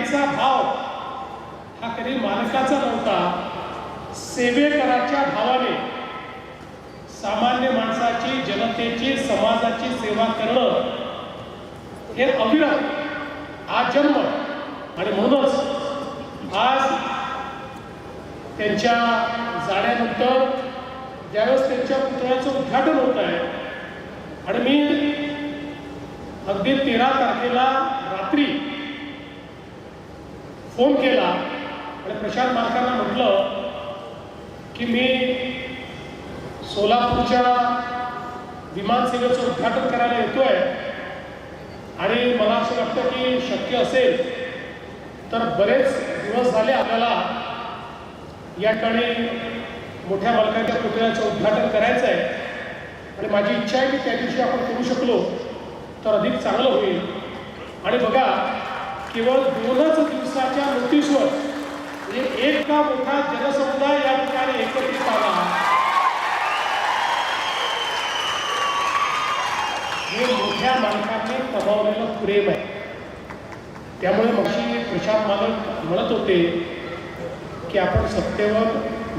त्यांचा भाव हा कधी मालकाचा नव्हता. सेवेकराच्या भावाने सामान्य माणसाची जनतेची समाजाची सेवा करणं हे अविरत आजन्म. आणि म्हणूनच आज त्यांच्या जाण्यानंतर ज्यावेळेस त्यांच्या पुतळ्याचं उद्घाटन होत आहे आणि मी अगदी तेरा तारखेला रात्री फोन केला आणि प्रशांत मालकांना म्हटलं की मी सोलापूरच्या विमानसेवेचं उद्घाटन करायला येतोय. आणि मला असं वाटतं की शक्य असेल तर बरेच दिवस झाले आपल्याला या ठिकाणी मोठ्या मालकाच्या पुतळ्याचं उद्घाटन करायचं आहे आणि माझी इच्छा आहे की त्या दिवशी आपण करू शकलो तर अधिक चांगलं होईल. आणि बघा केवळ दोनच दिवसाच्या नोटीसवर म्हणजे एक का मोठा जनसमुदाय या ठिकाणी एकत्रित आला हे मोठ्या मालकाने कमावलेलं प्रेम आहे. त्यामुळे मशी प्रशांत मालक म्हणत होते की आपण सत्तेवर